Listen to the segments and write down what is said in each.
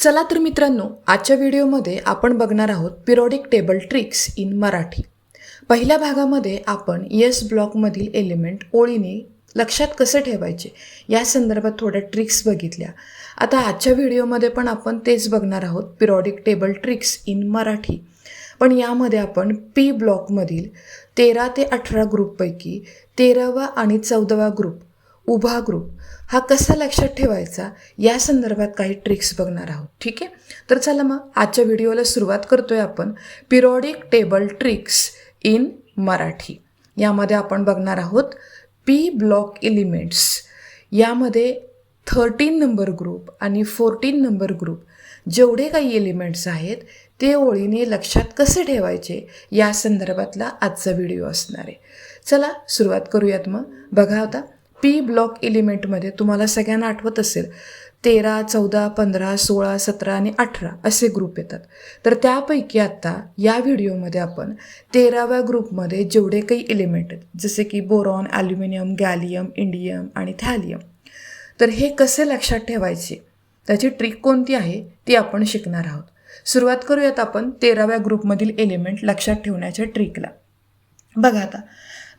चला तर मित्रांनो आजच्या व्हिडिओमध्ये आपण बघणार आहोत periodic table tricks in Marathi. पहिल्या भागामध्ये आपण येस ब्लॉकमधील एलिमेंट ओळीने लक्षात कसे ठेवायचे या संदर्भात थोड्या ट्रिक्स बघितल्या. आता आजच्या व्हिडिओमध्ये पण आपण तेच बघणार आहोत periodic table tricks in Marathi. पण यामध्ये आपण पी ब्लॉकमधील तेरा ते अठरा ग्रुपपैकी तेरावा आणि चौदावा ग्रुप उभा ग्रुप हा कसा लक्षात ठेवायचा? या संदर्भात काही ट्रिक्स बघणार आहोत. ठीक आहे? तर चला मग आजच्या व्हिडिओला सुरुवात करतो आहे आपण. Periodic table tricks in Marathi. यामध्ये आपण बघणार आहोत पी ब्लॉक एलिमेंट्स यामध्ये थर्टीन नंबर ग्रुप आणि फोर्टीन नंबर ग्रुप जेवढे काही एलिमेंट्स आहेत ते ओळीने लक्षात कसे ठेवायचे? या संदर्भातला आजचा व्हिडिओ असणार आहे. चला सुरुवात करूयात मग. बघा आता. पी ब्लॉक एलिमेंटमध्ये तुम्हाला सगळ्यांना आठवत असेल तेरा चौदा पंधरा सोळा सतरा आणि अठरा असे ग्रुप येतात. तर त्यापैकी आत्ता या व्हिडिओमध्ये आपण तेराव्या ग्रुपमध्ये जेवढे काही एलिमेंट आहेत जसे की बोरॉन ॲल्युमिनियम गॅलियम इंडियम आणि थॅलियम तर हे कसे लक्षात ठेवायचे? त्याची ट्रिक कोणती आहे? ती आपण शिकणार आहोत. सुरुवात करूयात आपण तेराव्या ग्रुपमधील एलिमेंट लक्षात ठेवण्याच्या ट्रिकला बघा आता.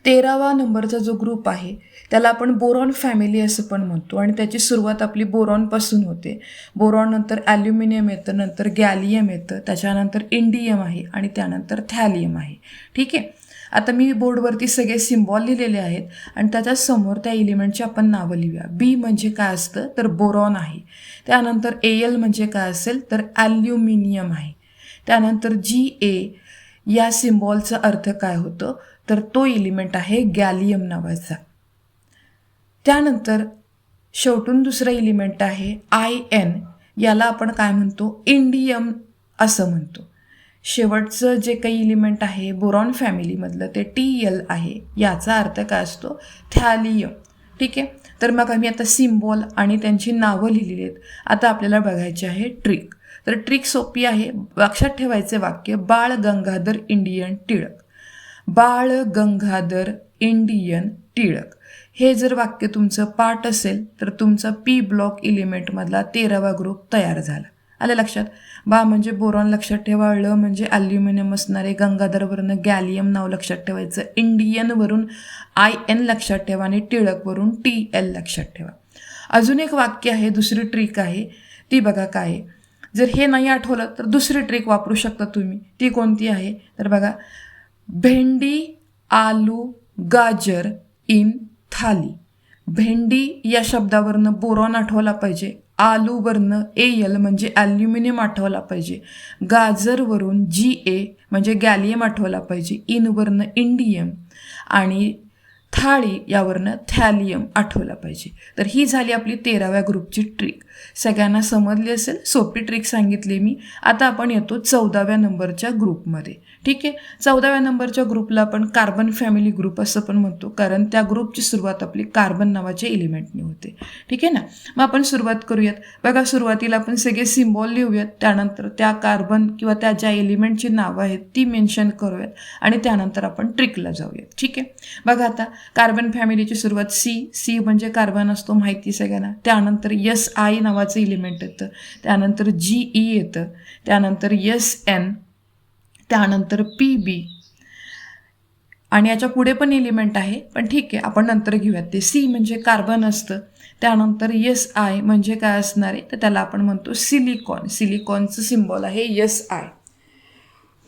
तेरावा नंबरचा जो ग्रुप आहे त्याला आपण बोरॉन फॅमिली असं पण म्हणतो आणि त्याची सुरुवात आपली बोरॉनपासून होते. बोरॉन नंतर ॲल्युमिनियम येतं नंतर गॅलियम येतं त्याच्यानंतर इंडियम आहे आणि त्यानंतर थॅलियम आहे. ठीक आहे? आता मी बोर्डवरती सगळे सिम्बॉल लिहिलेले आहेत आणि त्याच्यासमोर त्या एलिमेंटची आपण नावं लिहूया. बी म्हणजे काय असतं? तर बोरॉन आहे. त्यानंतर ए एल म्हणजे काय असेल? तर ॲल्युमिनियम आहे. त्यानंतर जी ए या सिम्बॉलचा अर्थ काय होतं? तर तो एलिमेंट आहे गॅलियम नावाचा. त्यानंतर शेवटून दुसरा एलिमेंट आहे आय एन. याला आपण काय म्हणतो? इंडियम असं म्हणतो. शेवटचं जे काही इलिमेंट आहे बोरॉन फॅमिलीमधलं ते टी एल आहे. याचा अर्थ काय असतो? थॅलियम. ठीक आहे? तर मग आम्ही आता सिम्बॉल आणि त्यांची नावं लिहिलेली आहेत. आता आपल्याला बघायची आहे ट्रिक. तर ट्रिक सोपी आहे. लक्षात ठेवायचे वाक्य बाळ गंगाधर इंडियन टिळक. बाळ गंगाधर इंडियन टिळक. हे जर वाक्य तुमचं पाठ असेल तर तुमचा पी ब्लॉक इलिमेंटमधला तेरावा ग्रुप तयार झाला. आलं लक्षात? बा म्हणजे बोरॉन लक्षात ठेवा ळ म्हणजे ॲल्युमिनियम असणारे गंगाधरवरून गॅलियम नाव लक्षात ठेवायचं. इंडियनवरून आय एन लक्षात ठेवा आणि टिळकवरून टी एल लक्षात ठेवा. अजून एक वाक्य आहे दुसरी ट्रिक आहे. ती बघा काय आहे. जर हे नाही आठवलं तर दुसरी ट्रिक वापरू शकता तुम्ही. ती कोणती आहे? तर बघा भेंडी आलू गाजर इन थाली. भेंडी या शब्दावरनं बोरॉन आठवला पाहिजे. आलूवरनं ए यल म्हणजे ॲल्युमिनियम आठवला पाहिजे. गाजरवरून जी ए म्हणजे गॅलियम आठवला पाहिजे. इनवरनं इंडियम. आणि थाळी यावरनं थॅलियम आठवला पाहिजे. तर ही झाली आपली तेराव्या ग्रुपची ट्रिक. सगळ्यांना समजली असेल सोपी ट्रिक सांगितली मी. आता आपण येतो चौदाव्या नंबरच्या ग्रुपमध्ये. ठीक आहे? चौदाव्या नंबरच्या ग्रुपला आपण कार्बन फॅमिली ग्रुप असं पण म्हणतो. कारण त्या ग्रुपची सुरुवात आपली कार्बन नावाच्या एलिमेंटने होते. ठीक आहे ना? मग आपण सुरुवात करूयात. बघा सुरुवातीला आपण सगळे सिम्बॉल लिहूयात. त्यानंतर त्या कार्बन किंवा त्या ज्या एलिमेंटची नावं आहेत ती मेन्शन करूयात. आणि त्यानंतर आपण ट्रिकला जाऊयात. ठीक आहे? बघा आता कार्बन फॅमिलीची सुरुवात सी सी म्हणजे कार्बन असतो माहिती सगळ्यांना. त्यानंतर यस आय नावाचं इलिमेंट येतं. त्यानंतर जी ई येतं. त्यानंतर यस एन. त्यानंतर पी बी. आणि याच्यापुढे पण एलिमेंट आहे पण ठीक आहे आपण नंतर घेऊयात ते. सी म्हणजे कार्बन असतं. त्यानंतर यस आय म्हणजे काय असणार आहे? तर त्याला आपण म्हणतो सिलिकॉन. सिलिकॉनचं सिम्बॉल आहे यस आय.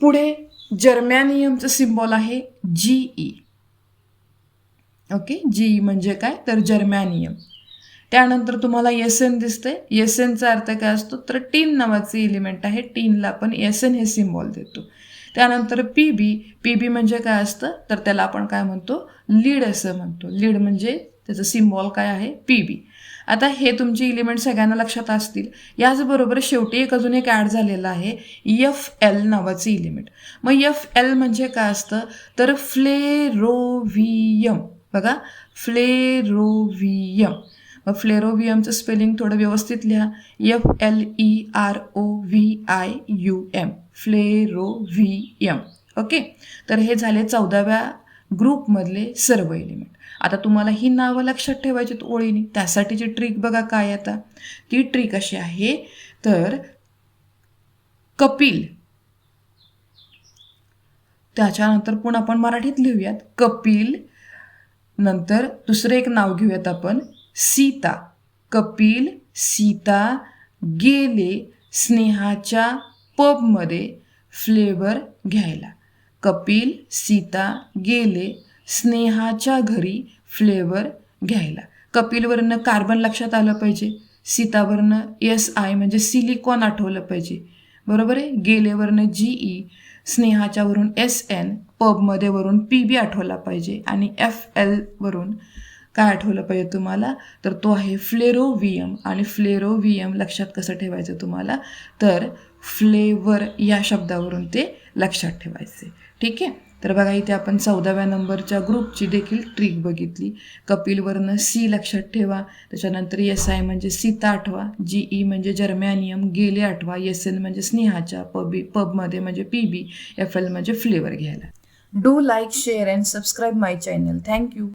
पुढे जर्मॅनियमचं सिम्बॉल आहे जी ई. ओके? जी म्हणजे काय? तर जर्मॅनियम. त्यानंतर तुम्हाला एस एन दिसतंय. एनचा अर्थ काय असतो? तर टीन नावाचे एलिमेंट आहे. टीनला आपण एस एन हे सिम्बॉल देतो. त्यानंतर पी बी. पी बी म्हणजे काय असतं? तर त्याला आपण काय म्हणतो? लीड असं म्हणतो. लीड म्हणजे त्याचं सिम्बॉल काय आहे? P B. आता हे तुमचे इलिमेंट सगळ्यांना लक्षात असतील. याचबरोबर शेवटी एक अजून एक ॲड झालेलं आहे. एफ एल नावाचं इलिमेंट मग एफ एल म्हणजे काय असतं? तर फ्लेरोव्हियम बघा फ्लेरोवियम. मग फ्लेरोव्हियमचं स्पेलिंग थोडं व्यवस्थित लिहा. F L E R O V I U M flerovium. Okay? तर हे झाले चौदाव्या ग्रुपमधले सर्व एलिमेंट आता तुम्हाला ही नावं लक्षात ठेवायची ओळीने. त्यासाठीची ट्रिक बघा काय आता. ती ट्रिक अशी आहे तर कपिल. त्याच्यानंतर पुन्हा आपण मराठीत लिहूयात. कपिल नंतर दुसरं एक नाव घेऊयात आपण. सीता. कपिल सीता गेले स्नेहाच्या पबमध्ये फ्लेवर घ्यायला. कपिल सीता गेले स्नेहाच्या घरी फ्लेवर घ्यायला. कपिलवरनं कार्बन लक्षात आलं पाहिजे. सीतावरनं एस आय म्हणजे सिलिकॉन आठवलं पाहिजे. बरोबर आहे? गेलेवरनं जी ई स्नेहाच्यावरून एस एन पबमध्ये वरून पी बी आठवला पाहिजे आणि एफ एलवरून काय आठवलं पाहिजे तुम्हाला? तर तो आहे फ्लेरोवियम आणि फ्लेरोवियम लक्षात कसं ठेवायचं तुम्हाला? तर फ्लेवर या शब्दावरून ते लक्षात ठेवायचे. ठीक आहे? तर बघा इथे आपण चौदाव्या नंबरच्या ग्रुपची देखील ट्रिक बघितली. कपिलवरनं सी लक्षात ठेवा. त्याच्यानंतर एस आय म्हणजे सीता आठवा. जी ई म्हणजे जर्मॅनियम. गेले आठवा. एस एन म्हणजे स्नेहाच्या. पबी पबमध्ये म्हणजे पी बी एफ एल म्हणजे फ्लेवर घ्यायला. Do like share and subscribe my channel thank you